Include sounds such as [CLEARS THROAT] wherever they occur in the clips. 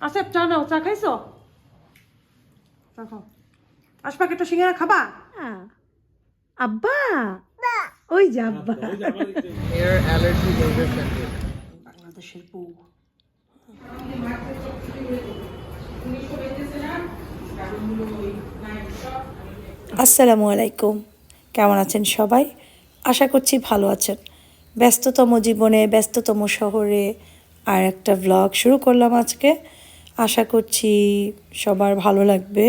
আসেফ চা নাও চা খাইছো? চা খাও। আশপাক একটা সিঙ্গারা খাবা? আব্বা? ওই যে আব্বা। center. বাংলাদেশের বউ। আসসালামু আলাইকুম। কেমন আছেন সবাই? আশা করছি ভালো আছেন। ব্যস্ততম জীবনে ব্যস্ততম শহরে আর একটা ভ্লগ শুরু করলাম আজকে। আশা করছি সবার ভালো লাগবে।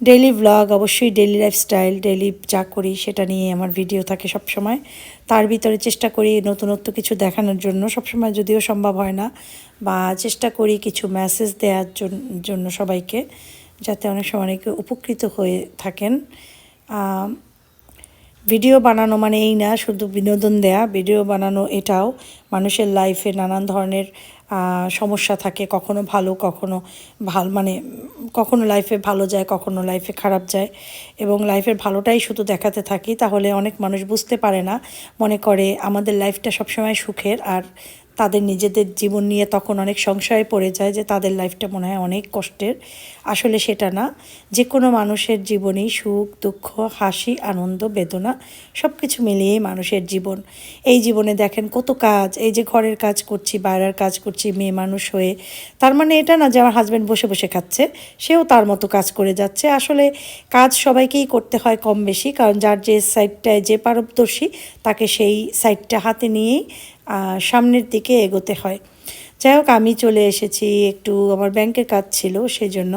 ডেইলি ভ্লগ অবশ্যই ডেইলি লাইফস্টাইল ডেইলি যা করি সেটা নিয়ে আমার ভিডিও থাকে সব সময় তার ভিতরে চেষ্টা করি নতুনত্ব কিছু দেখানোর জন্য। সবসময় যদিও সম্ভব হয় না, বা চেষ্টা করি কিছু মেসেজ দেওয়ার জন্য সবাইকে, যাতে অনেক সময় অনেকে উপকৃত হয়ে থাকেন। ভিডিও বানানো মানে এই না, শুধু বিনোদন দেয়া, ভিডিও বানানো এটাও মানুষের লাইফে নানান ধরনের সমস্যা থাকে, কখনো ভালো, কখনো ভালো মানে কখনো লাইফে ভালো যায়, কখনো লাইফে খারাপ যায়। এবং লাইফের ভালোটাই শুধু দেখাতে থাকি, তাহলে অনেক মানুষ বুঝতে পারে না, মনে করে আমাদের লাইফটা সবসময় সুখের, আর তাদের নিজেদের জীবন নিয়ে তখন অনেক সংশয়ে পড়ে যায় যে তাদের লাইফটা মনে হয় অনেক কষ্টের। আসলে সেটা না। যে কোনো মানুষের জীবনেই সুখ, দুঃখ, হাসি, আনন্দ, বেদনা সব কিছু মিলিয়েই মানুষের জীবন। এই জীবনে দেখেন কত কাজ। এই যে ঘরের কাজ করছি, বাইরের কাজ করছি, মেয়ে মানুষ হয়ে, তার মানে এটা না যে আমার হাজব্যান্ড বসে বসে খাচ্ছে, সেও তার মতো কাজ করে যাচ্ছে। আসলে কাজ সবাইকেই করতে হয় কম বেশি, কারণ যার যে সাইডটায় যে পারদর্শী, তাকে সেই সাইডটা হাতে নিয়েই সামনের দিকে এগোতে হয়। যাই হোক আমি চলে এসেছি, একটু আমার ব্যাংকের কাজ ছিল সেই জন্য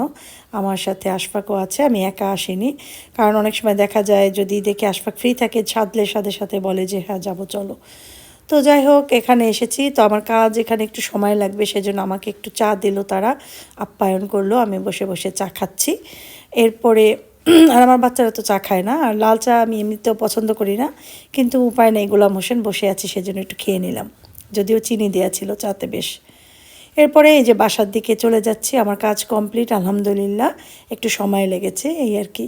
আমার সাথে আশফাকও আছে, আমি একা আসিনি। কারণ অনেক সময় দেখা যায়, যদি দেখি আশফাক ফ্রি থাকে ছাদলে সাথে সাথে বলে যে হ্যাঁ যাব, চলো। তো যাই হোক এখানে এসেছি। তো আমার কাজ এখানে একটু সময় লাগবে, সেজন্য আমাকে একটু চা দিল তারা, আপ্যায়ন করল, আমি বসে বসে চা খাচ্ছি। এরপরে [CLEARS THROAT] আর আমার বাচ্চারা তো চা খায় না, আর লাল চা আমি এমনিতেও পছন্দ করি না, কিন্তু উপায় নেই, গোলাম হোসেন বসে আছে, সেজন্য একটু খেয়ে নিলাম। যদিও চিনি দেওয়া ছিল চাতে বেশ। এরপরে এই যে বাসার দিকে চলে যাচ্ছি, আমার কাজ কমপ্লিট, আলহামদুলিল্লাহ, একটু সময় লেগেছে, এই আর কি।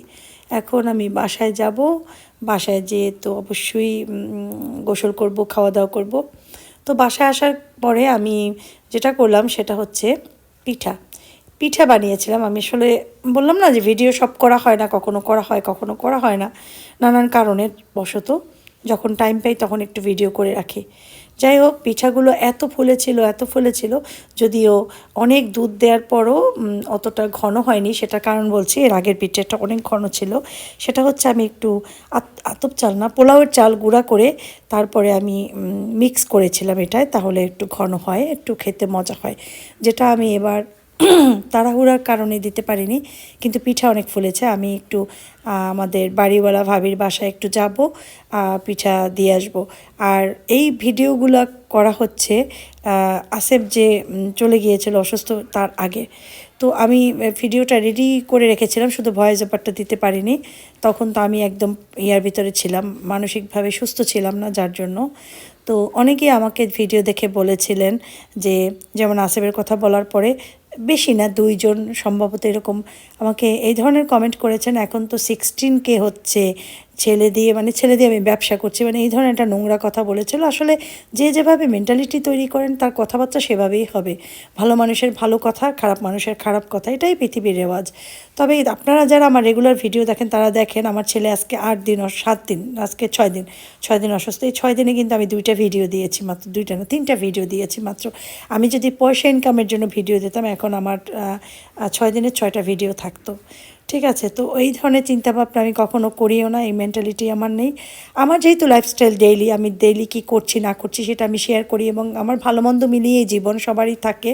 এখন আমি বাসায় যাব, বাসায় যেয়ে তো অবশ্যই গোসল করব খাওয়া দাওয়া করব। তো বাসায় আসার পরে আমি যেটা করলাম, সেটা হচ্ছে পিঠা। পিঠা বানিয়েছিলাম। আমি আসলে বললাম না যে ভিডিও সব করা হয় না, কখনো করা হয়, কখনো করা হয় না। নানান কারণের বশত যখন টাইম পাই তখন একটু ভিডিও করে রাখি। যাই হোক, পিঠাগুলো এত ফুলেছিল এত ফুলেছিল, যদিও অনেক দুধ দেওয়ার পরও অতটা ঘন হয়নি। সেটা কারণ বলছি, এর আগের পিঠাটা অনেক ঘন ছিল। সেটা হচ্ছে আমি একটু আত- আতপ চাল না, পোলাওয়ের চাল গুঁড়া করে তারপরে আমি মিক্স করেছিলাম এটায়, তাহলে একটু ঘন হয়, একটু খেতে মজা হয়। যেটা আমি এবার তাড়াহুড়ার কারণে দিতে পারিনি, কিন্তু পিঠা অনেক ফুলেছে। আমি একটু আমাদের বাড়িওয়ালা ভাবির বাসায় একটু যাব পিঠা দিয়ে আসব। আর এই ভিডিওগুলো করা হচ্ছে আসেফ যে চলে গিয়েছিল অসুস্থ তার আগে। তো আমি ভিডিওটা রেডি করে রেখেছিলাম, শুধু ভয়েস ব্যাপারটা দিতে পারিনি। তখন তো আমি একদম ইয়ার ভিতরে ছিলাম, মানসিকভাবে সুস্থ ছিলাম না যার জন্য। তো অনেকেই আমাকে ভিডিও দেখে বলেছিলেন যে, যেমন আসেফের কথা বলার পরে, বেশি না, দুইজন সম্ভবত এরকম আমাকে এই ধরনের কমেন্ট করেছেন। এখন তো সিক্সটিন কে হচ্ছে ছেলে দিয়ে মানে ছেলে দিয়ে আমি ব্যবসা করছি মানে এই ধরনের একটা নোংরা কথা বলেছিল। আসলে যে যেভাবে মেন্টালিটি তৈরি করেন, তার কথাবার্তা সেভাবেই হবে। ভালো মানুষের ভালো কথা, খারাপ মানুষের খারাপ কথা, এটাই পৃথিবীর রেওয়াজ। তবে আপনারা যারা আমার রেগুলার ভিডিও দেখেন, তারা দেখেন আমার ছেলে আজকে আট দিন সাত দিন, আজকে ছয় দিন ছয় দিন অসুস্থ। এই ছয় দিনে কিন্তু আমি দুইটা ভিডিও দিয়েছি মাত্র, দুইটা না, তিনটা ভিডিও দিয়েছি মাত্র। আমি যদি পয়সা ইনকামের জন্য ভিডিও দিতাম, এখন আমার ছয় দিনের ছয়টা ভিডিও থাকতো। ঠিক আছে? তো এই ধরনের চিন্তাভাবনা আমি কখনো করিও না, এই মেন্টালিটি আমার নেই। আমার যেহেতু লাইফস্টাইল ডেইলি আমি ডেইলি কী করছি, না করছি, সেটা আমি শেয়ার করি এবং আমার ভালো মন্দ মিলিয়েই জীবন সবারই থাকে।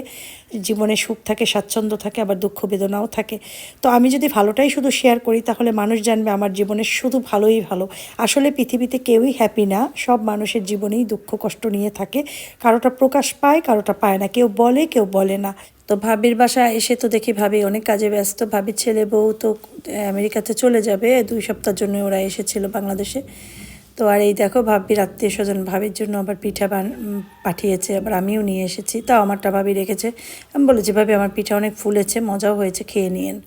জীবনে সুখ থাকে, স্বাচ্ছন্দ্য থাকে, আবার দুঃখ বেদনাও থাকে। তো আমি যদি ভালোটাই শুধু শেয়ার করি, তাহলে মানুষ জানবে আমার জীবনে শুধু ভালোই ভালো। আসলে পৃথিবীতে কেউই হ্যাপি না, সব মানুষের জীবনেই দুঃখ, কষ্ট নিয়ে থাকে। কারোটা প্রকাশ পায়, কারোটা পায় না। কেউ বলে কেউ বলে না। তো ভাবির বাসা এসে তো দেখি ভাবি অনেক কাজে ব্যস্ত। ভাবির ছেলে বউ তো আমেরিকাতে চলে যাবে। দুই সপ্তাহের জন্য ওরা এসেছিল বাংলাদেশে। তো আর এই দেখো ভাবির আত্মীয় স্বজন, ভাবির জন্য আবার পিঠা বান পাঠিয়েছে, আবার আমিও নিয়ে এসেছি। তাও আমারটা ভাবি রেখেছে। আমি বলেছি, ভাবি, আমার পিঠা অনেক ফুলেছে, মজাও হয়েছে, খেয়ে নিয়েন।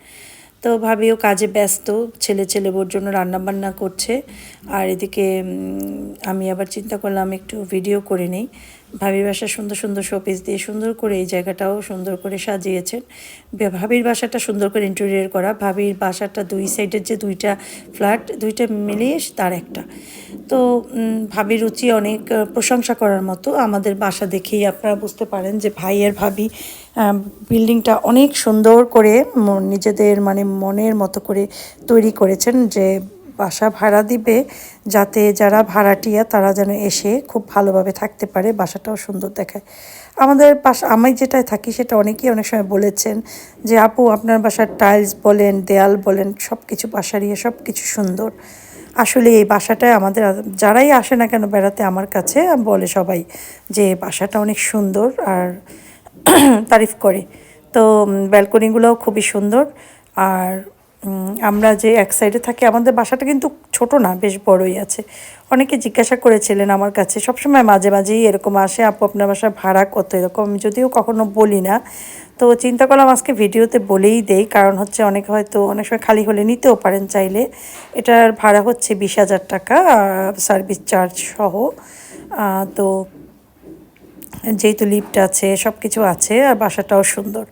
তো ভাবিও কাজে ব্যস্ত, ছেলে ছেলে বোর জন্য রান্না বান্না করছে। আর এদিকে আমি আবার চিন্তা করলাম, একটু ভিডিও করে নিই। ভাবির বাসা সুন্দর সুন্দর শোপিস দিয়ে সুন্দর করে এই জায়গাটাও সুন্দর করে সাজিয়েছেন। ভাবির বাসাটা সুন্দর করে ইন্টেরিয়র করা। ভাবির বাসাটা দুই সাইডের যে দুইটা ফ্ল্যাট দুইটা মিলিয়ে তার একটা। তো ভাবির রুচি অনেক প্রশংসা করার মতো আমাদের বাসা দেখেই আপনারা বুঝতে পারেন যে ভাইয়ের ভাবি বিল্ডিংটা অনেক সুন্দর করে নিজেদের মানে মনের মতো করে তৈরি করেছেন যে বাসা ভাড়া দিবে, যাতে যারা ভাড়াটিয়া তারা যেন এসে খুব ভালোভাবে থাকতে পারে, বাসাটাও সুন্দর দেখায়। আমাদের বাসা, আমি যেটায় থাকি সেটা অনেকেই অনেক সময় বলেছেন যে, আপু, আপনার বাসার টাইলস বলেন, দেয়াল বলেন সব কিছু বাসারই সব কিছু সুন্দর। আসলে এই বাসাটায় আমাদের যারাই আসে না কেন বেড়াতে, আমার কাছে বলে সবাই যে, বাসাটা অনেক সুন্দর আর [CLEARS THROAT] তারিফ করে। তো ব্যালকনিগুলোও খুবই সুন্দর। আর আমরা যে এক সাইডে থাকি, আমাদের বাসাটা কিন্তু ছোট না, বেশ বড়ই আছে। অনেকে জিজ্ঞাসা করেছিলেন আমার কাছে, সবসময় মাঝে মাঝেই এরকম আসে, আপু, আপনার বাসা ভাড়া কত? এরকম, আমি যদিও কখনো বলি না। তো চিন্তা করলাম আজকে ভিডিওতে বলেই দেই, কারণ হচ্ছে অনেকে হয়তো অনেক সময় খালি হলে নিতেও পারেন চাইলে। এটার ভাড়া হচ্ছে বিশ হাজার টাকা সার্ভিস চার্জ সহ। তো যেহেতু লিফট আছে সব কিছু আছে, আর বাসাটাও সুন্দর।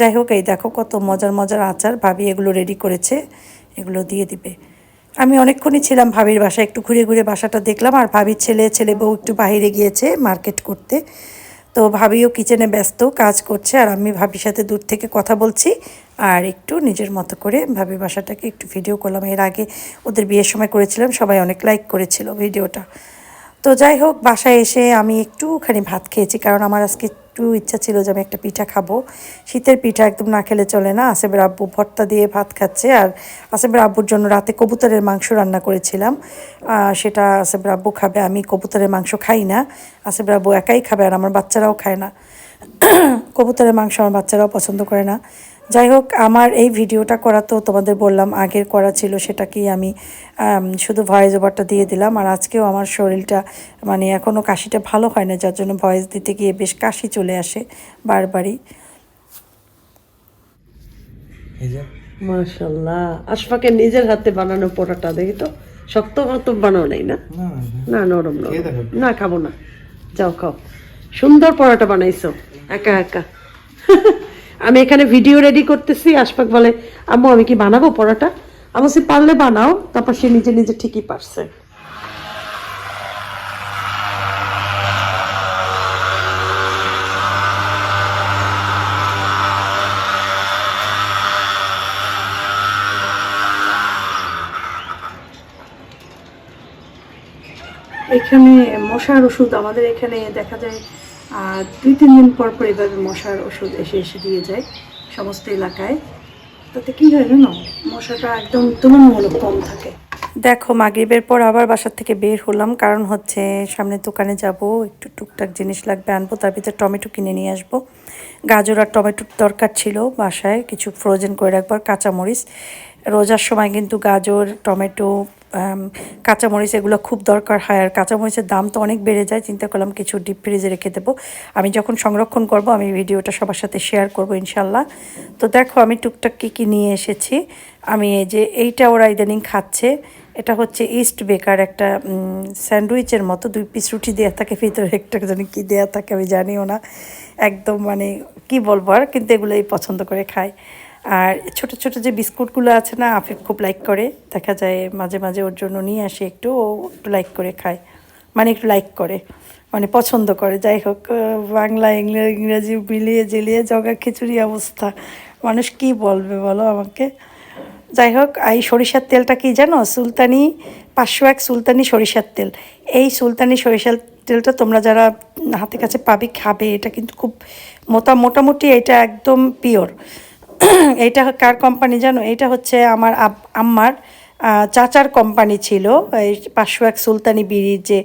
যাই হোক, এই দেখো কত মজার মজার আচার। ভাবি এগুলো রেডি করেছে, এগুলো দিয়ে দিবে। আমি অনেকক্ষণই ছিলাম ভাবির বাসায়, একটু ঘুরে ঘুরে বাসাটা দেখলাম, আর ভাবির ছেলে ছেলে বউ একটু বাইরে গিয়েছে মার্কেট করতে। তো ভাবিও কিচেনে ব্যস্ত, কাজ করছে, আর আমি ভাবির সাথে দূর থেকে কথা বলছি, আর একটু নিজের মতো করে ভাবির বাসাটাকে একটু ভিডিও করলাম। এর আগে ওদের বিয়ের সময় করেছিলাম, সবাই অনেক লাইক করেছিল ভিডিওটা তো যাই হোক, বাসায় এসে আমি একটুখানি ভাত খেয়েছি, কারণ আমার আজকে একটু ইচ্ছা ছিল যে আমি একটা পিঠা খাব। শীতের পিঠা একদম না খেলে চলে না। আসেবের আব্বু ভর্তা দিয়ে ভাত খাচ্ছে। আর আসেবের আব্বুর জন্য রাতে কবুতরের মাংস রান্না করেছিলাম। সেটা আসেবের আব্বু খাবে। আমি কবুতরের মাংস খাই না। আসেবের আব্বু একাই খাবে আর আমার বাচ্চারাও খায় না। [CLEARS THROAT] কবুতরের মাংস আমার বাচ্চারাও পছন্দ করে না। যাই হোক আমার এই ভিডিওটা করা তো তোমাদের বললাম আগের করা ছিল সেটাকেই আমি শুধু ভয়েস ওভারটা দিয়ে দিলাম। আর আজকেও আমার শরীরটা মানে এখনও কাশিটা ভালো হয় না যার জন্য ভয়েস দিতে গিয়ে বেশ কাশি চলে আসে বারবারই। এই যে। মাশাল্লাহ। আশফাকের নিজের হাতে বানানো পরোটা দেখি তো। শক্ত মতো বানাও নাই না? না না নরম নরম। না খাব না। যাও খাও। সুন্দর পরোটা বানাইছো। একা একা। [LAUGHS] আমি এখানে ভিডিও রেডি করতেছি। আশফাক বলে, আম্মু, আমি কি বানাবো পরোটা? আমার সে পারলে বানাও। তারপর সে নিজে নিজে ঠিকই পারছে। এখানে মশার ওষুধ আমাদের এখানে দেখা যায়। আহ, দুই তিন দিন পর পর এভাবে মশার ওষুধ এসে এসে দিয়ে যায় সমস্ত এলাকায়। তাতে কি হয় জানো? মশাটা একদম তুলনামূলক কম থাকে। দেখো মাগরিবের পর আবার বাসার থেকে বের হলাম। কারণ হচ্ছে সামনে দোকানে যাব একটু টুকটাক জিনিস লাগবে আনব তার ভিতরে টমেটো কিনে নিয়ে আসব। গাজর আর টমেটোর দরকার ছিল বাসায় কিছু ফ্রোজেন করে রাখবার কাঁচামরিচ। রোজার সময় কিন্তু গাজর টমেটো কাঁচামরিচ এগুলো খুব দরকার হয় আর কাঁচামরিচের দাম তো অনেক বেড়ে যায়। চিন্তা করলাম কিছু ডিপ ফ্রিজে রেখে দেবো। আমি যখন সংরক্ষণ করব, আমি ভিডিওটা সবার সাথে শেয়ার করব ইনশাল্লাহ তো দেখো, আমি টুকটাক কী কী নিয়ে এসেছি। আমি এই যে এইটা ওরা ইদানিং খাচ্ছে। এটা হচ্ছে ইস্ট বেকার একটা স্যান্ডউইচের মতো। দুই পিস রুটি দেওয়া থাকে, ভিতরে একটা জানি কী দেওয়া থাকে আমি জানিও না। একদম মানে কি বলব আর, কিন্তু এগুলোই পছন্দ করে খায়। আর ছোট ছোট যে বিস্কুটগুলো আছে না, আফিফ খুব লাইক করে। দেখা যায় মাঝে মাঝে ওর জন্য নিয়ে আসে একটু, ও একটু লাইক করে খায়। মানে একটু লাইক করে মানে পছন্দ করে। যাই হোক বাংলা ইংরেজি ইংরেজি মিলিয়ে জেলিয়ে জগা খিচুড়ি অবস্থা। মানুষ কি বলবে বলো আমাকে? যাই হোক, এই সরিষার তেলটা কি জানো? সুলতানি, পাঁচশো এক সুলতানি সরিষার তেল। এই সুলতানি সরিষার তেলটা তোমরা যারা হাতে কাছে পাবে, খাবে, এটা কিন্তু খুব মোটা, মোটামুটি এটা একদম পিওর [CLEARS THROAT] এইটা কার কোম্পানি জানো? এটা হচ্ছে আমার আম্মার চাচার কোম্পানি ছিল। এই পাঁচশো এক সুলতানি বিড়ির যে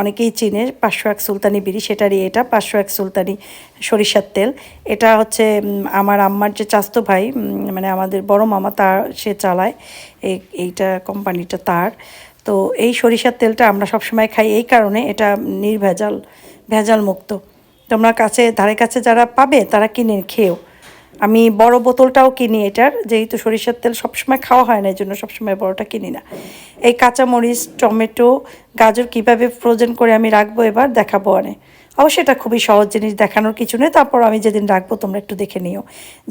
অনেকেই চিনে পাঁচশো এক সুলতানি বিড়ি, সেটারই এটা পাঁচশো এক সুলতানি সরিষার তেল। এটা হচ্ছে আমার আম্মার যে চাস্তো ভাই মানে আমাদের বড় মামা, তার, সে চালায়। এই এইটা কোম্পানিটা তার। তো এই সরিষার তেলটা আমরা সবসময় খাই। এই কারণে এটা নির্ভেজাল ভেজাল মুক্ত তোমরা কাছে, ধারে কাছে যারা পাবে, তারা কিনে, খেয়েও। আমি বড় বোতলটাও কিনি এটার, যেহেতু সরিষার তেল সবসময় খাওয়া হয় না এই জন্য সবসময় বড়টা কিনি না। এই কাঁচামরিচ, টমেটো, গাজর কীভাবে ফ্রোজেন করে আমি রাখব এবার দেখাবো অনেক অবশ্যই এটা খুবই সহজ জিনিস, দেখানোর কিছু নেই। তারপর আমি যেদিন রাখব, তোমরা একটু দেখে নিও।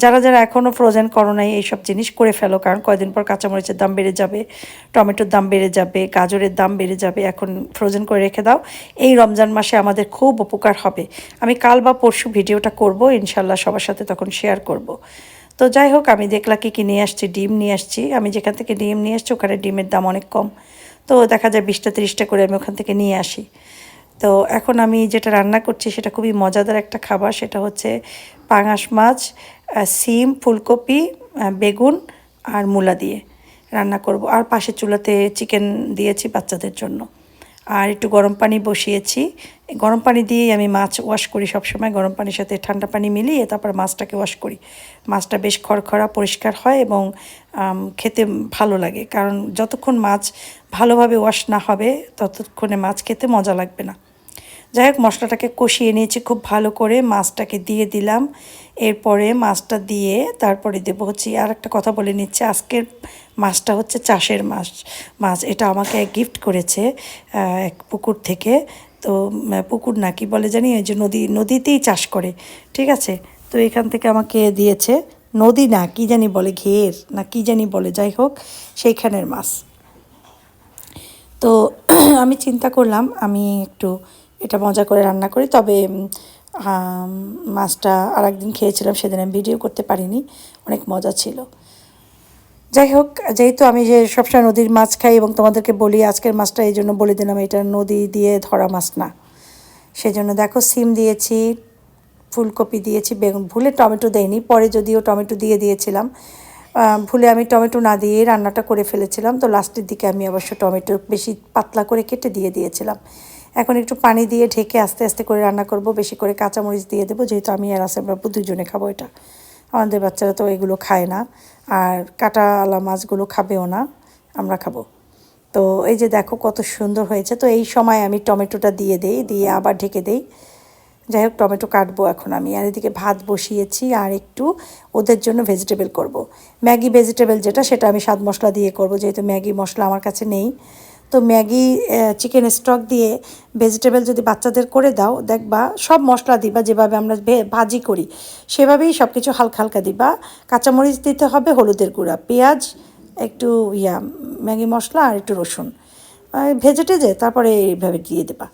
যারা যারা এখনও ফ্রোজেন করো নাই এইসব জিনিস করে ফেলো, কারণ কয়দিন পর কাঁচামরিচের দাম বেড়ে যাবে, টমেটোর দাম বেড়ে যাবে, গাজরের দাম বেড়ে যাবে, এখন ফ্রোজেন করে রেখে দাও। এই রমজান মাসে আমাদের খুব উপকার হবে। আমি কাল বা পরশু ভিডিওটা করব, ইনশাল্লাহ সবার সাথে তখন শেয়ার করব। তো যাই হোক, আমি দেখলা কি কী নিয়ে আসছি, ডিম নিয়ে আসছি। আমি যেখান থেকে ডিম নিয়ে আসছি, ওখানে ডিমের দাম অনেক কম। তো দেখা যায় বিশটা তিরিশটা করে আমি ওখান থেকে নিয়ে আসি। তো এখন আমি যেটা রান্না করছি সেটা খুবই মজাদার একটা খাবার, সেটা হচ্ছে পাঙাশ মাছ সিম, ফুলকপি বেগুন আর মূলা দিয়ে রান্না করব। আর পাশের চুলাতে চিকেন দিয়েছি বাচ্চাদের জন্য। আর একটু গরম পানি বসিয়েছি। গরম পানি দিয়েই আমি মাছ ওয়াশ করি সবসময়। গরম পানির সাথে ঠান্ডা পানি মিলিয়ে তারপর মাছটাকে ওয়াশ করি। মাছটা বেশ খড়খড়া, পরিষ্কার হয় এবং খেতে ভালো লাগে। কারণ যতক্ষণ মাছ ভালোভাবে ওয়াশ না হবে, ততক্ষণে মাছ খেতে মজা লাগবে না। যাই হোক, মশলাটাকে কষিয়ে নিয়েছি খুব ভালো করে, মাছটাকে দিয়ে দিলাম। এরপরে মাছটা দিয়ে তারপরে দেবো হচ্ছে, আর একটা কথা বলে নিচ্ছে, আজকের মাছটা হচ্ছে চাষের মাছ। মাছ, এটা আমাকে গিফট করেছে এক পুকুর থেকে। তো পুকুর না, কি বলে জানি, ওই যে নদী, নদীতেই চাষ করে, ঠিক আছে? তো এখান থেকে আমাকে দিয়েছে নদী না, কি জানি বলে, ঘের না, কি জানি বলে, যাই হোক, সেইখানের মাছ। তো, [CLEARS THROAT] আমি চিন্তা করলাম, আমি একটু মজা করে রান্না করি। তবে মাছটা আর একদিন খেয়েছিলাম, সেদিন আমি ভিডিও করতে পারিনি। অনেক মজা ছিল। যাই হোক, যেহেতু আমি যে সবসময় নদীর মাছ খাই এবং তোমাদেরকে বলি, আজকের মাছটা এই জন্য বলে দিলাম, এটা নদী দিয়ে ধরা মাছ না। সেই জন্য দেখো, সিম দিয়েছি, ফুলকপি দিয়েছি, বেগুন, ভুলে টমেটো দেয়নি পরে যদিও টমেটো দিয়ে দিয়েছিলাম। ভুলে আমি টমেটো না দিয়ে রান্নাটা করে ফেলেছিলাম, তো লাস্টের দিকে আমি অবশ্য টমেটো বেশি পাতলা করে কেটে দিয়ে দিয়েছিলাম। এখন একটু পানি দিয়ে ঢেকে আস্তে আস্তে করে রান্না করব, বেশি করে কাঁচামরিচ দিয়ে দেবো, যেহেতু আমি আর আসে বাবু দুজনে খাব এটা। আমাদের বাচ্চারা তো এগুলো খায় না, আর কাটাওয়ালা মাছগুলো খাবেও না, আমরা খাব। তো এই যে দেখো কত সুন্দর হয়েছে, তো এই সময় আমি টমেটোটা দিয়ে দেই, দিয়ে আবার ঢেকে দেই। যাই হোক, টমেটো কাটবো এখন আমি, আর এদিকে ভাত বসিয়েছি, আর একটু ওদের জন্য ভেজিটেবল করব। ম্যাগি ভেজিটেবল যেটা, সেটা আমি স্বাদ মশলা দিয়ে করব, যেহেতু ম্যাগি মশলা আমার কাছে নেই। তো ম্যাগি চিকেন স্টক দিয়ে ভেজিটেবল যদি বাচ্চাদের করে দাও দেখবা সব মশলা দিবা যেভাবে আমরা ভাজি করি, সেভাবেই সব কিছু হালকা হালকা দিবা। কাঁচামরিচ দিতে হবে হলুদের গুঁড়া, পেঁয়াজ, একটু ইয়া, ম্যাগি মশলা আর একটু রসুন। ভেজে টেজে তারপরে এইভাবে দিয়ে দেবা।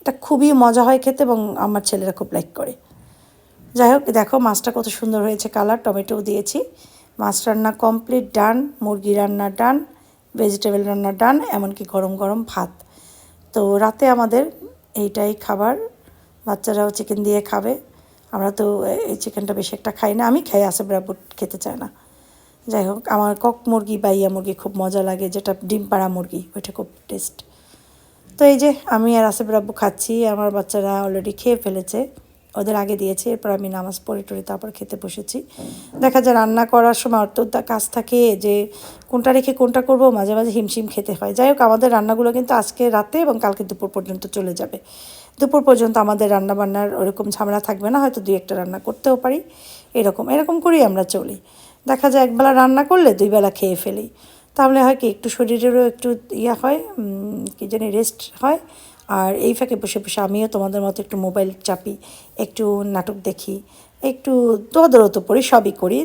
এটা খুবই মজা হয় খেতে এবং আমার ছেলেরা খুব লাইক করে। যাই হোক, দেখো মাছটা কত সুন্দর হয়েছে কালার টমেটোও দিয়েছি। মাছ রান্না কমপ্লিট ডান মুরগি রান্না ডান ভেজিটেবল রান্না ডান, এমনকি গরম গরম ভাত। তো রাতে আমাদের এইটাই খাবার। বাচ্চারাও চিকেন দিয়ে খাবে। আমরা তো এই চিকেনটা বেশি একটা খাই না। আমি খাই আসে বরাবর খেতে চায় না। যাই হোক, আমার কক মুরগি বা ইয়া মুরগি খুব মজা লাগে। যেটা ডিম পাড়া মুরগি, ওইটা খুব টেস্ট তো এই যে, আমি আর আসিফ রাব্বু খাচ্ছি। আমার বাচ্চারা অলরেডি খেয়ে ফেলেছে। ওদের আগে দিয়েছি, এরপর আমি নামাজ পড়ে টড়ে তারপর খেতে বসেছি। দেখা যায় রান্না করার সময় অত কাজ থাকে যে, কোনটা রেখে কোনটা করব, মাঝে মাঝে হিমশিম খেতে হয়। যাই হোক, আমাদের রান্নাগুলো কিন্তু আজকে রাতে এবং কালকে দুপুর পর্যন্ত চলে যাবে। দুপুর পর্যন্ত আমাদের রান্না বান্নার ওরকম ঝামেলা থাকবে না, হয়তো দুই একটা রান্না করতেও পারি। এরকম এরকম করেই আমরা চলি। দেখা যায় একবেলা রান্না করলে দুই বেলা খেয়ে ফেলি। তাহলে হয় কি, একটু শরীরেরও একটু ইয়া হয় কি জানি রেস্ট হয়। আর এই ফাঁকে বসে বসে আমিও তোমাদের মতো একটু মোবাইল চাপি, একটু নাটক দেখি, একটু দোদরত পড়ি, সবই করি।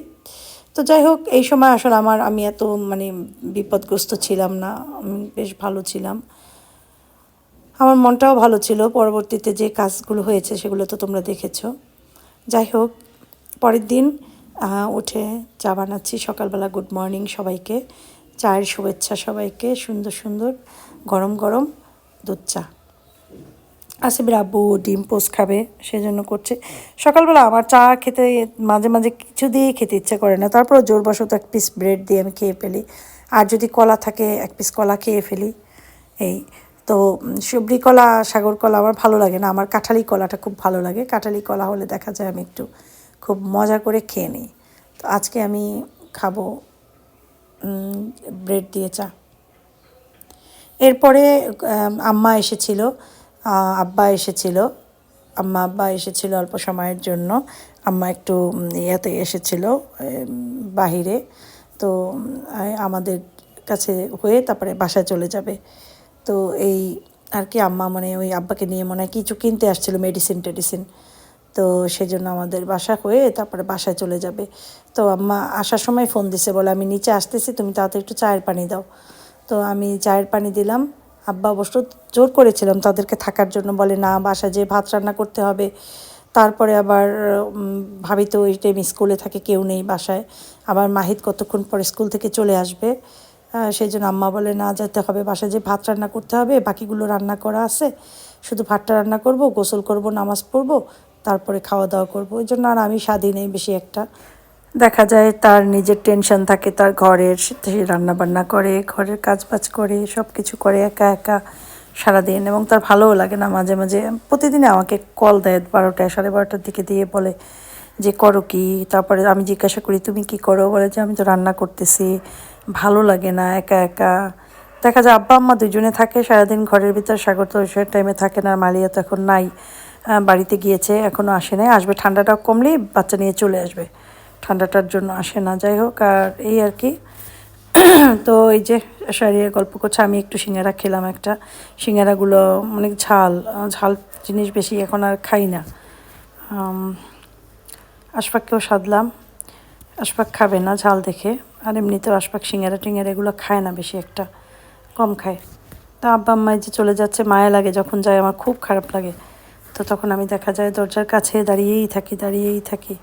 তো যাই হোক, এই সময় আসলে আমার আমি এত মানে বিপদগ্রস্ত ছিলাম না, আমি বেশ ভালো ছিলাম। আমার মনটাও ভালো ছিল, পরবর্তীতে যে কাজগুলো হয়েছে সেগুলো তো তোমরা দেখেছ। যাই হোক, পরের দিন উঠে চা বানাচ্ছি, সকালবেলা গুড মর্নিং সবাইকে। চায়ের শুভেচ্ছা সবাইকে, সুন্দর সুন্দর, গরম গরম দুধ চা। আসিফের আব্বু ডিম পোস্ট খাবে, সেজন্য করছে। সকালবেলা আমার চা খেতে মাঝে মাঝে কিছু দিয়েই খেতে ইচ্ছে করে না তারপর জোরবশত এক পিস ব্রেড দিয়ে আমি খেয়ে ফেলি। আর যদি কলা থাকে, এক পিস কলা খেয়ে ফেলি। এই, তো সবরি কলা, সাগর কলা আমার ভালো লাগে না, আমার কাঁঠালি কলাটা খুব ভালো লাগে। কাঁঠালি কলা হলে দেখা যায় আমি একটু খুব মজা করে খেয়ে নিই। তো আজকে আমি খাব ব্রেড দিয়ে চা। এরপরে আম্মা এসেছিল। আব্বা এসেছিল। আম্মা, আব্বা এসেছিল অল্প সময়ের জন্য। আম্মা একটু ইয়াতে এসেছিল বাহিরে। তো আমাদের কাছে হয়ে তারপরে বাসায় চলে যাবে। তো এই আর কি আম্মা মানে ওই আব্বাকে নিয়ে মনে হয় কিছু কিনতে আসছিল মেডিসিন টেডিসিন। তো সেজন্য আমাদের বাসা হয়ে তারপরে বাসায় চলে যাবে। তো আম্মা আসার সময় ফোন দিছে, বলে, আমি নিচে আসতেছি, তুমি তাড়াতাড়ি একটু চায়ের পানি দাও। তো আমি চায়ের পানি দিলাম। আব্বা অবশ্য জোর করেছিলাম তাদেরকে থাকার জন্য, বলে না বাসা যে ভাত রান্না করতে হবে। তারপরে আবার ভাবি তো ওই টাইম স্কুলে থাকে, কেউ নেই বাসায়। আবার মাহিদ কতক্ষণ পরে স্কুল থেকে চলে আসবে। সেই জন্য আম্মা বলে, না, যেতে হবে, বাসায় যে ভাত রান্না করতে হবে, বাকিগুলো রান্না করা আছে। শুধু ভাতটা রান্না করব, গোসল করব, নামাজ পড়ব, তারপরে খাওয়া দাওয়া করব। ওই জন্য আর আমি স্বাধীন বেশি একটা। দেখা যায় তার নিজের টেনশন থাকে, তার ঘরের সে রান্না বান্না করে, ঘরের কাজ বাজ করে সব কিছু করে, একা একা সারাদিন এবং তার ভালোও লাগে না। মাঝে মাঝে প্রতিদিনে আমাকে কল দেয় বারোটায় সাড়ে বারোটার দিকে দিয়ে বলে যে, করো কি? তারপরে আমি জিজ্ঞাসা করি, তুমি কি করো? বলে যে, আমি তো রান্না করতেছি, ভালো লাগে না, একা একা। দেখা যায় আব্বা আম্মা দুজনে থাকে, সারাদিন ঘরের ভিতর সাগর তো টাইমে থাকে না, মালিয়া তো এখন নাই বাড়িতে গিয়েছে এখনও আসে নাই, আসবে ঠান্ডাটা কমলেই বাচ্চা নিয়ে চলে আসবে। ঠান্ডাটার জন্য আসে না। যাই হোক আর এই আর কি। তো এই যে শাড়ির গল্প করছে আমি একটু সিঙ্গারা খেলাম একটা। সিঙ্গারাগুলো অনেক ঝাল ঝাল জিনিস বেশি এখন আর খাই না। আম, আশফাককেও সাধলাম। আশফাক খাবে না ঝাল দেখে। আর এমনিতেও আশফাক সিঙ্গারা টিঙ্গারা এগুলো খায় না বেশি একটা কম খায়। তা আব্বা আম্মাই যে চলে যাচ্ছে মায়া লাগে যখন যায় আমার খুব খারাপ লাগে। তো তখন আমি দেখা যায় দরজার কাছে দাঁড়িয়েই থাকি দাঁড়িয়েই থাকি।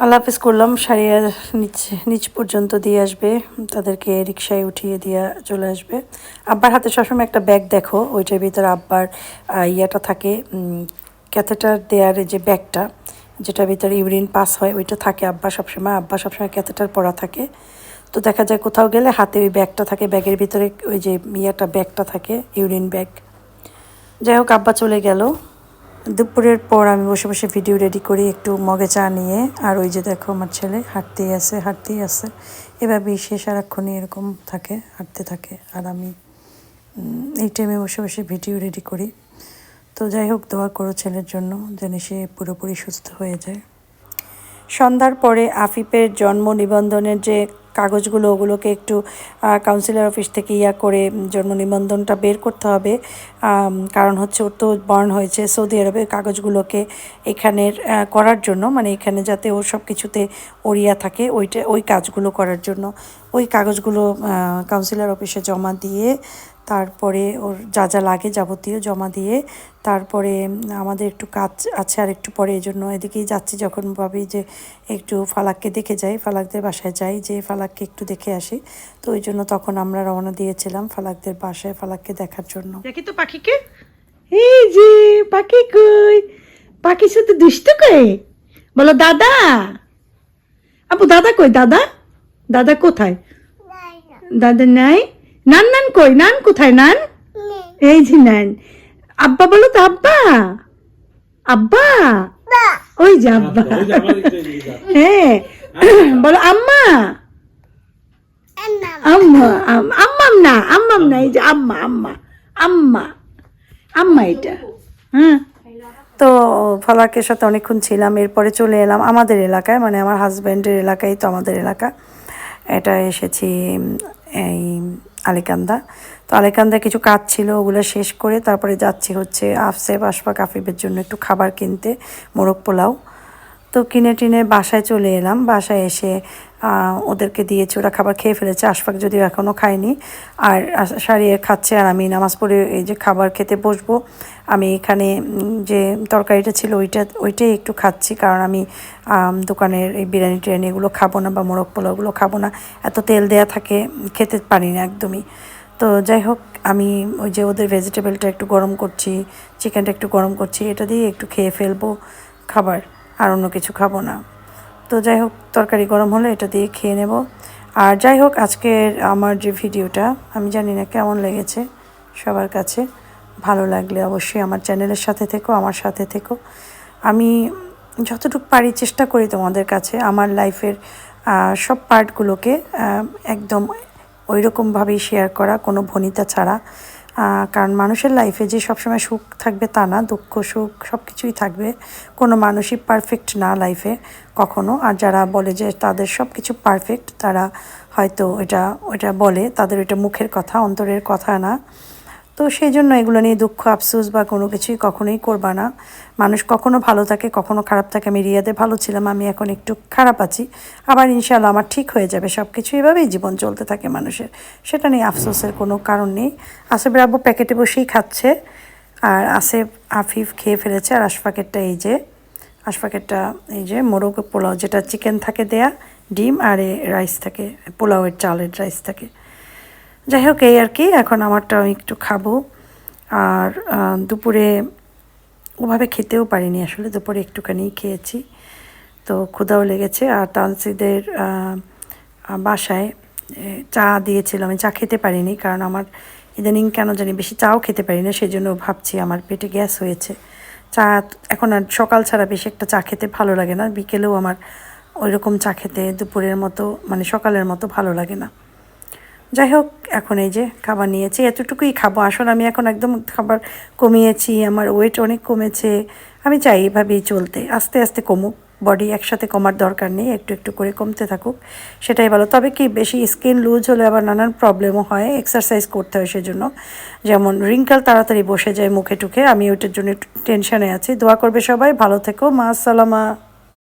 হাফিজ করলাম সারিয়ার নিচ নিচ পর্যন্ত দিয়ে আসবে, তাদেরকে রিক্সায় উঠিয়ে দিয়ে চলে আসবে। আব্বার হাতে সবসময় একটা ব্যাগ দেখো, ওইটার ভিতরে আব্বার ইয়েটা থাকে ক্যাথেটার দেওয়ার যে ব্যাগটা, যেটার ভিতরে ইউরিন পাস হয়, ওইটা থাকে আব্বা সবসময় আব্বা সবসময় ক্যাথেটার পরা থাকে। তো দেখা যায় কোথাও গেলে হাতে ওই ব্যাগটা থাকে, ব্যাগের ভিতরে ওই যে ইয়েটা ব্যাগটা থাকে, ইউরিন ব্যাগ। যাই হোক, আব্বা চলে গেল। দুপুরের পর আমি বসে বসে ভিডিও রেডি করি একটু মগে চা নিয়ে। আর ওই যে দেখো আমার ছেলে হাঁটতেই আছে হাঁটতেই আছে। এভাবেই সে সারাক্ষণই এরকম থাকে, হাঁটতে থাকে। আর আমি এই টাইমে বসে বসে ভিডিও রেডি করি। তো যাই হোক, দোয়া করো ছেলের জন্য যেন সে পুরোপুরি সুস্থ হয়ে যায়। সন্ধ্যার পরে আফিফের জন্ম নিবন্ধনের যে কাগজগুলো ওগুলোকে একটু কাউন্সিলর অফিস থেকে ইয়া করে জন্ম নিবন্ধনটা বের করতে হবে। কারণ হচ্ছে ওর তো বর্ন হয়েছে সৌদি আরবে কাগজগুলোকে এখানের করার জন্য মানে এখানে যাতে ওর সব কিছুতে ওরিয়া থাকে, ওইটা, ওই কাজগুলো করার জন্য। ওই কাগজগুলো কাউন্সিলর অফিসে জমা দিয়ে তারপরে ওর যা যা লাগে যাবতীয় জমা দিয়ে তারপরে আমাদের একটু কাজ আছে আর একটু পরে এই জন্য এদিকেই যাচ্ছি যখন ভাবি যে একটু ফালাককে দেখে যাই ফালাকদের বাসায় যাই যে ফালাককে একটু দেখে আসি। তো ওই জন্য তখন আমরা রওনা দিয়েছিলাম ফালাকদের বাসায় ফালাককে দেখার জন্য। দেখি তো পাখিকে। এই যে পাখি কই? পাখি সাথে দুষ্ট কই বলো দাদা। আপু দাদা কই? দাদা? দাদা কোথায়? দাদা নাই? নান নান কই? নান কোথায় নান? এই যে নান। আব্বা বলো তো আব্বা। আব্বা? ওই যে আব্বা। হ্যাঁ। বলো আম্মা? আম্মা। আম- আম্মাম না আম্মাম না এই যে আম্মা আম্মা। আম্মা। আম্মা এটা। হ্যাঁ। তো ফালাকের সাথে অনেকক্ষণ ছিলাম এরপরে চলে এলাম আমাদের এলাকায় মানে আমার হাজব্যান্ডের এলাকায় তো আমাদের এলাকা। এটা এসেছি এই আলেকান্দা। তো আলেকান্দা কিছু কাজ ছিল, ওগুলো শেষ করে তারপরে যাচ্ছি হচ্ছে আফসেফ আশফাক আফিফের জন্য একটু খাবার কিনতে, মোরগ পোলাও। তো কিনে টিনে বাসায় চলে এলাম, বাসায় এসে ওদেরকে দিয়েছি, ওরা খাবার খেয়ে ফেলেছে, আশফাক যদিও এখনও খায়নি। আর সারিয়ে খাচ্ছে আর আমি নামাজ পড়ে এই যে খাবার খেতে বসবো। আমি এখানে যে তরকারিটা ছিল ওইটা, ওইটাই একটু খাচ্ছি কারণ আমি দোকানের এই বিরিয়ানি টিরিয়ানি এগুলো খাব না বা মোরগ পোলাওগুলো খাব না। এত তেল দেয়া থাকে, খেতে পারি না একদমই। তো যাই হোক, আমি ওই যে ওদের ভেজিটেবলটা একটু গরম করছি, চিকেনটা একটু গরম করছি, এটা দিয়ে একটু খেয়ে ফেলব খাবার। আর অন্য কিছু খাব না। তো যাই হোক, তরকারি গরম হলে এটা দিয়ে খেয়ে নেব। আর যাই হোক, আজকের আমার যে ভিডিওটা, আমি জানি না কেমন লেগেছে সবার কাছে। ভালো লাগলে অবশ্যই আমার চ্যানেলের সাথে থেকো, আমার সাথে থেকো। আমি যতটুকু পারি চেষ্টা করি তোমাদের কাছে, আমার লাইফের সব পার্টগুলোকে একদম ওই রকমভাবেই শেয়ার করা, কোনো ভনিতা ছাড়া। কারণ মানুষের লাইফে যে সবসময় সুখ থাকবে তা না, দুঃখ, সুখ সব কিছুই থাকবে। কোনো মানুষই পারফেক্ট না লাইফে কখনো। আর যারা বলে যে তাদের সব কিছু পারফেক্ট তারা হয়তো এটা, ওটা বলে, তাদের ওটা মুখের কথা, অন্তরের কথা না। তো সেই জন্য এগুলো নিয়ে দুঃখ, আফসোস বা কোনো কিছুই কখনোই করবা না। মানুষ কখনো ভালো থাকে, কখনো খারাপ থাকে, আমি রিয়াদে ভালো ছিলাম, আমি এখন একটু খারাপ আছি। আবার ইনশাল্লাহ আমার ঠিক হয়ে যাবে সব কিছু এভাবেই জীবন চলতে থাকে মানুষের। সেটা নিয়ে আফসোসের কোনো কারণ নেই। আসেফের আব্বু প্যাকেটে বসেই খাচ্ছে। আর আসেফ, আফিফ খেয়ে ফেলেছে। আর আশফাকেরটা এই যে, আশফাকেরটা এই যে মোরগ পোলাও, যেটা চিকেন থাকে দেয়া, ডিম আর এ রাইস থাকে, পোলাওয়ের চালের রাইস থাকে। যাই হোক, এই আর কি। এখন আমারটা আমি একটু খাব। আর দুপুরে ওভাবে খেতেও পারিনি আসলে, দুপুরে একটুখানি খেয়েছি। তো ক্ষুধাও লেগেছে। আর তানসিদের বাসায় চা দিয়েছিল আমি চা খেতে পারিনি, কারণ আমার ইদানিং কেন জানি বেশি চাও খেতে পারি না সেই জন্য ভাবছি আমার পেটে গ্যাস হয়েছে। চা এখন আর সকাল ছাড়া বেশি একটা চা খেতে ভালো লাগে না। বিকেলেও আমার ওই রকম চা খেতে দুপুরের মতো মানে সকালের মতো ভালো লাগে না। যাই হোক, এখন এই যে খাবার নিয়েছি, এতটুকুই খাব। আসলে আমি এখন একদম খাবার কমিয়েছি, আমার ওয়েট অনেক কমেছে। আমি চাই এভাবেই চলতে, আস্তে আস্তে কমুক। বডি একসাথে কমার দরকার নেই, একটু একটু করে কমতে থাকুক, সেটাই ভালো। তবে কি বেশি স্কিন লুজ হলে আবার নানান প্রবলেমও হয় এক্সারসাইজ করতে হয় সেজন্য। যেমন রিঙ্কাল তাড়াতাড়ি বসে যায় মুখে টুখে, আমি ওইটার জন্য টেনশনে আছি। দোয়া করবে সবাই, ভালো থেকো, মা আসসালামা।